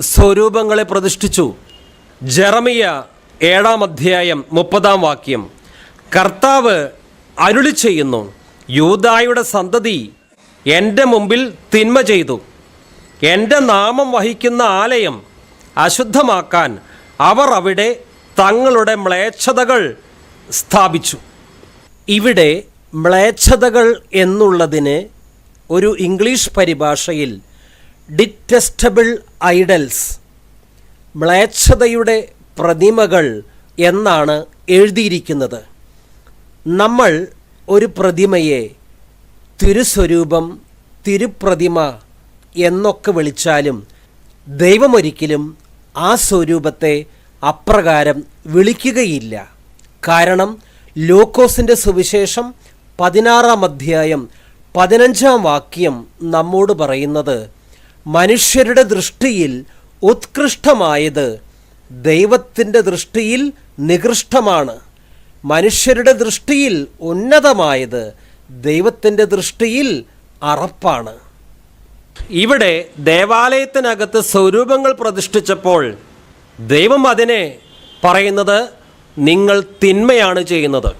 സ്വരൂപങ്ങളെ പ്രതിഷ്ഠിച്ചു. ജെറമിയ ഏഴാം അധ്യായം മുപ്പതാം വാക്യം. കർത്താവ് അരുളി ചെയ്യുന്നു യൂതായുടെ സന്തതി എന്റെ മുമ്പിൽ തിന്മ ചെയ്തു. എന്റെ നാമം വഹിക്കുന്ന ആലയം അശുദ്ധമാക്കാൻ അവർ അവിടെ തങ്ങളുടെ മ്ലേച്ഛതകൾ സ്ഥാപിച്ചു. ഇവിടെ മ്ലേച്ഛതകൾ എന്നുള്ളതിന് ഒരു ഇംഗ്ലീഷ് പരിഭാഷയിൽ ഡിറ്റസ്റ്റബിൾ ഐഡൽസ് മ്ലേച്ഛതയുടെ പ്രതിമകൾ എന്നാണ് എഴുതിയിരിക്കുന്നത്. നമ്മൾ ഒരു പ്രതിമയെ തിരുസ്വരൂപം തിരുപ്രതിമ എന്നൊക്കെ വിളിച്ചാലും ദൈവമൊരിക്കലും ആ സ്വരൂപത്തെ അപ്രകാരം വിളിക്കുകയില്ല. കാരണം ലോക്കോസിന്റെ സുവിശേഷം പതിനാറാം അധ്യായം പതിനഞ്ചാം വാക്യം നമ്മോട് പറയുന്നത് മനുഷ്യരുടെ ദൃഷ്ടിയിൽ ഉത്കൃഷ്ടമായത് ദൈവത്തിന്റെ ദൃഷ്ടിയിൽ നികൃഷ്ടമാണ്. മനുഷ്യരുടെ ദൃഷ്ടിയിൽ ഉന്നതമായത് ദൈവത്തിന്റെ ദൃഷ്ടിയിൽ അറപ്പാണ്. ഇവിടെ ദേവാലയത്തിനകത്ത് സ്വരൂപങ്ങൾ പ്രതിഷ്ഠിച്ചപ്പോൾ ദൈവം അതിനെ പറയുന്നത് നിങ്ങൾ തിന്മയാണ് ചെയ്യുന്നത്.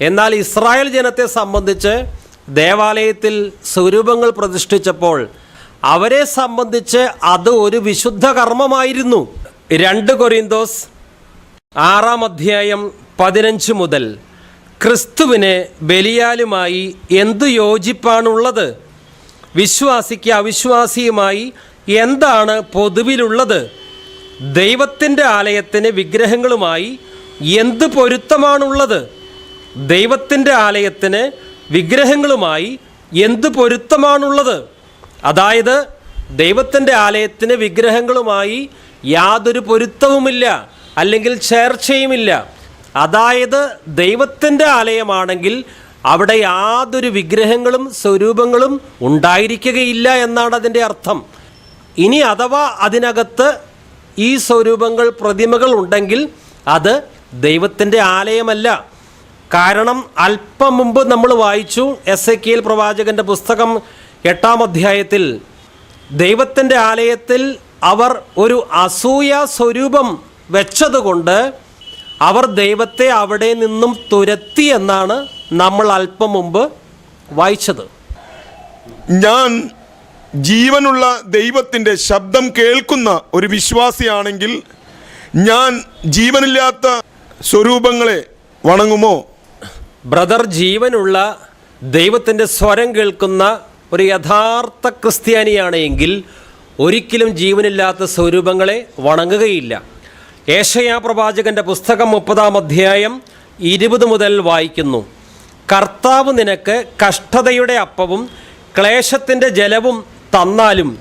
എന്നാൽ ഇസ്രായേൽ ജനത്തെ സംബന്ധിച്ച് ദേവാലയത്തിൽ സ്വരൂപങ്ങൾ പ്രതിഷ്ഠിച്ചപ്പോൾ അവരെ സംബന്ധിച്ച് അത് ഒരു വിശുദ്ധ കർമ്മമായിരുന്നു. രണ്ട് കൊറിന്തോസ് ആറാം അധ്യായം പതിനഞ്ച് മുതൽ ക്രിസ്തുവിനെ ബലിയാലുമായി എന്തു യോജിപ്പാണുള്ളത്? വിശ്വാസിക്ക് അവിശ്വാസിയുമായി എന്താണ് പൊതുവിലുള്ളത്? ദൈവത്തിന്റെ ആലയത്തിന് വിഗ്രഹങ്ങളുമായി എന്ത് പൊരുത്തമാണുള്ളത്? ദൈവത്തിന്റെ ആലയത്തിന് വിഗ്രഹങ്ങളുമായി എന്ത് പൊരുത്തമാണുള്ളത്? അതായത് ദൈവത്തിന്റെ ആലയത്തിന് വിഗ്രഹങ്ങളുമായി യാതൊരു പൊരുത്തവുമില്ല അല്ലെങ്കിൽ ചേർച്ചയുമില്ല. അതായത് ദൈവത്തിന്റെ ആലയമാണെങ്കിൽ അവിടെ യാതൊരു വിഗ്രഹങ്ങളും സ്വരൂപങ്ങളും ഉണ്ടായിരിക്കുകയില്ല എന്നാണ് അതിന്റെ അർത്ഥം. ഇനി അഥവാ അതിനകത്ത് ഈ സ്വരൂപങ്ങൾ പ്രതിമകൾ ഉണ്ടെങ്കിൽ അത് ദൈവത്തിന്റെ ആലയമല്ല. കാരണം അല്പം മുമ്പ് നമ്മൾ വായിച്ചു എസ് എ കെയിൽ പ്രവാചകന്റെ പുസ്തകം എട്ടാം അധ്യായത്തിൽ ദൈവത്തിന്റെ ആലയത്തിൽ അവർ ഒരു അസൂയ സ്വരൂപം വെച്ചതുകൊണ്ട് അവർ ദൈവത്തെ അവിടെ നിന്നും തുരത്തി എന്നാണ് നമ്മൾ അല്പം മുമ്പ് വായിച്ചത്. ഞാൻ ജീവനുള്ള ദൈവത്തിന്റെ ശബ്ദം കേൾക്കുന്ന ഒരു വിശ്വാസിയാണെങ്കിൽ ഞാൻ ജീവനില്ലാത്ത സ്വരൂപങ്ങളെ വണങ്ങുമോ? ബ്രദർ ജീവനുള്ള ദൈവത്തിന്റെ സ്വരം കേൾക്കുന്ന ഒരു യഥാർത്ഥ ക്രിസ്ത്യാനിയാണ് എങ്കിൽ ഒരിക്കലും ജീവനില്ലാത്ത സ്വരൂപങ്ങളെ വണങ്ങുകയില്ല. ഏഷയാ പ്രവാചകന്റെ പുസ്തകം മുപ്പതാം അധ്യായം ഇരുപത് മുതൽ വായിക്കുന്നു. കർത്താവ് നിനക്ക് കഷ്ടതയുടെ അപ്പവും ക്ലേശത്തിന്റെ ജലവും തന്നാലും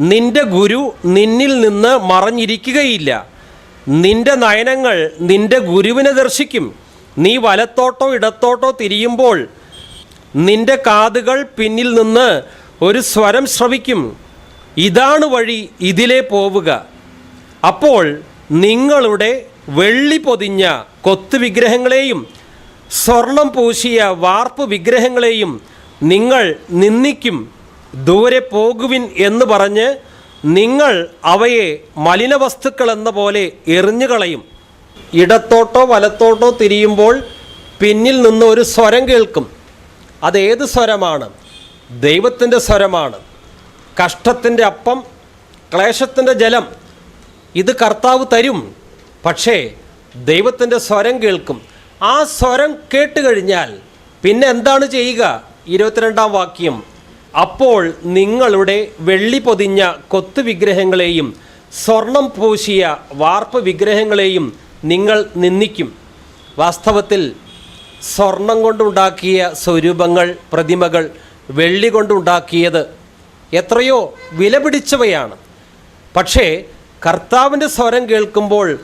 നിന്റെ ഗുരു നിന്നിൽ നിന്ന് മറഞ്ഞിരിക്കുകയില്ല. നിന്റെ നയനങ്ങൾ നിന്റെ ഗുരുവിനെ ദർശിക്കും. നീ വലത്തോട്ടോ ഇടത്തോട്ടോ തിരിയുമ്പോൾ നിന്റെ കാതുകൾ പിന്നിൽ നിന്ന് ഒരു സ്വരം ശ്രവിക്കും. ഇതാണ് വഴി ഇതിലേ പോവുക. അപ്പോൾ നിങ്ങളുടെ വെള്ളി പൊതിഞ്ഞ കൊത്തു വിഗ്രഹങ്ങളെയും സ്വർണം പൂശിയ വാർപ്പ് വിഗ്രഹങ്ങളെയും നിങ്ങൾ നിന്ദിക്കും. ദൂരെ പോകുവിൻ എന്ന് പറഞ്ഞ് നിങ്ങൾ അവയെ മലിനവസ്തുക്കൾ എന്ന പോലെ എറിഞ്ഞുകളയും. ഇടത്തോട്ടോ വലത്തോട്ടോ തിരിയുമ്പോൾ പിന്നിൽ നിന്ന് ഒരു സ്വരം കേൾക്കും. അതേത് സ്വരമാണ്? ദൈവത്തിന്റെ സ്വരമാണ്. കഷ്ടത്തിന്റെ അപ്പം ക്ലേശത്തിന്റെ ജലം ഇത് കർത്താവ് തരും. പക്ഷേ ദൈവത്തിന്റെ സ്വരം കേൾക്കും. ആ സ്വരം കേട്ട് കഴിഞ്ഞാൽ പിന്നെ എന്താണ് ചെയ്യുക? ഇരുപത്തിരണ്ടാം വാക്യം. അപ്പോൾ നിങ്ങളുടെ വെള്ളി പൊതിഞ്ഞ കൊത്തു വിഗ്രഹങ്ങളെയും സ്വർണം പൂശിയ വാർപ്പ് വിഗ്രഹങ്ങളെയും നിങ്ങൾ നിന്ദിക്കും. വാസ്തവത്തിൽ സ്വർണം കൊണ്ടുണ്ടാക്കിയ സ്വരൂപങ്ങൾ പ്രതിമകൾ വെള്ളി കൊണ്ടുണ്ടാക്കിയത് എത്രയോ വിലപിടിച്ചവയാണ്. പക്ഷേ കർത്താവിന്റെ സ്വരം കേൾക്കുമ്പോൾ